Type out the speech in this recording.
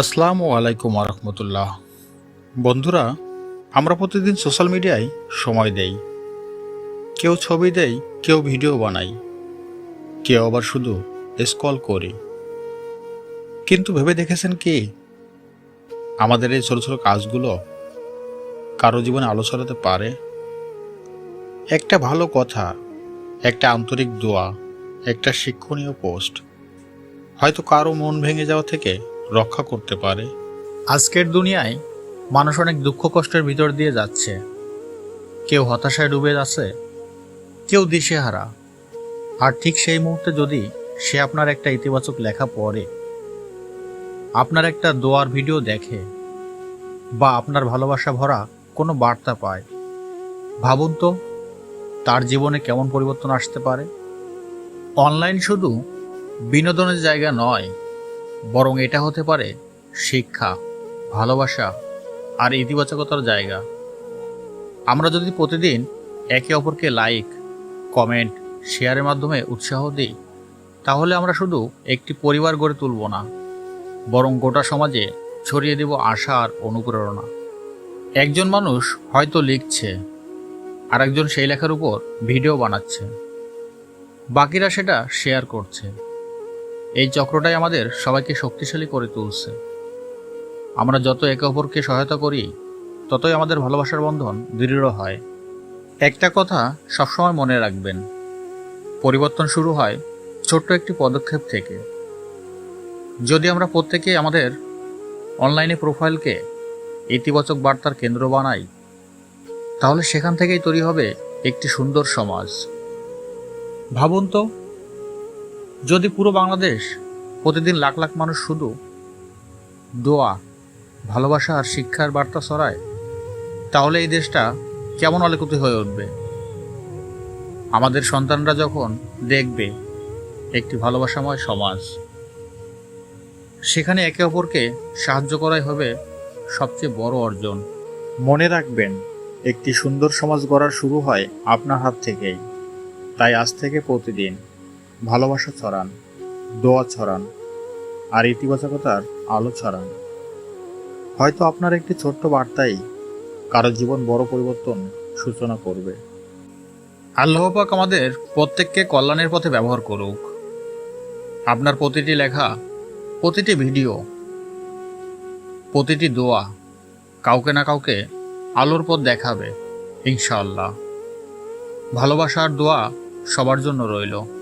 আসসালামু আলাইকুম আরহামতুল্লাহ বন্ধুরা, আমরা প্রতিদিন সোশ্যাল মিডিয়ায় সময় দেই। কেউ ছবি দেই, কেউ ভিডিও বানাই। কেউ আবার শুধু স্কল করি। কিন্তু ভেবে দেখেছেন কি? আমাদের এই ছোট ছোট কাজগুলো কারও জীবনে আলো ছড়াতে পারে? একটা ভালো কথা, একটা আন্তরিক দোয়া, একটা শিক্ষণীয় পোস্ট হয়তো কারও মন ভেঙে যাওয়া থেকে রক্ষা করতে পারে। আজকের দুনিয়ায় মানুষ অনেক দুঃখ কষ্টের ভিতর দিয়ে যাচ্ছে। কেউ হতাশায় ডুবে আছে, কেউ দিশেহারা। আর ঠিক সেই মুহূর্তে যদি সে আপনার একটা ইতিবাচক লেখা পড়ে, আপনার একটা দোয়ার ভিডিও দেখে, বা আপনার ভালোবাসা ভরা কোনো বার্তা পায়, ভাবুন তো তার জীবনে কেমন পরিবর্তন আসতে পারে। অনলাইন শুধু বিনোদনের জায়গা নয় বরং এটা হতে পারে শিক্ষা, ভালোবাসা আর ইতিবাচকতার জায়গা। আমরা যদি প্রতিদিন একে অপরকে লাইক কমেন্ট শেয়ারের মাধ্যমে উৎসাহ দিই, তাহলে আমরা শুধু একটি পরিবার গড়ে তুলব না, বরং গোটা সমাজে ছড়িয়ে দেব আশা আর অনুপ্রেরণা। একজন মানুষ হয়তো লিখছে, আরেকজন সেই লেখার উপর ভিডিও বানাচ্ছে, বাকিরা সেটা শেয়ার করছে। এই চক্রটাই আমাদের সবাইকে শক্তিশালী করে তুলছে। আমরা যত একে অপরকে সহায়তা করি, ততই আমাদের ভালোবাসার বন্ধন দৃঢ় হয়। একটা কথা সবসময় মনে রাখবেন, পরিবর্তন শুরু হয় ছোট্ট একটি পদক্ষেপ থেকে। যদি আমরা প্রত্যেকে আমাদের অনলাইনে প্রোফাইলকে ইতিবাচক বার্তার কেন্দ্র বানাই, তাহলে সেখান থেকেই তৈরি হবে একটি সুন্দর সমাজ। ভাবুন তো যদি পুরো বাংলাদেশ প্রতিদিন লাখ লাখ মানুষ শুধু দোয়া, ভালোবাসা আর শিক্ষার বার্তা ছড়ায়, তাহলে এই দেশটা কেমন অলেকুতি হয়ে উঠবে? আমাদের সন্তানরা যখন দেখবে একটি ভালোবাসাময় সমাজ, সেখানে একে অপরকে সাহায্য করাই হবে সবচেয়ে বড় অর্জন। মনে রাখবেন, একটি সুন্দর সমাজ গড়ার শুরু হয় আপনার হাত থেকেই। তাই আজ থেকে প্রতিদিন ভালোবাসা ছড়ান, দোয়া ছড়ান, আর ইতিবাচকতার আলো ছড়ান। হয়তো আপনার একটি ছোট্ট বার্তাই কারও জীবন বড় পরিবর্তন সূচনা করবে। আল্লাহ পাক আমাদের প্রত্যেককে কল্যাণের পথে ব্যবহার করুক। আপনার প্রতিটি লেখা, প্রতিটি ভিডিও, প্রতিটি দোয়া কাউকে না কাউকে আলোর পথ দেখাবে, ইনশাআল্লাহ। ভালোবাসার দোয়া সবার জন্য রইল।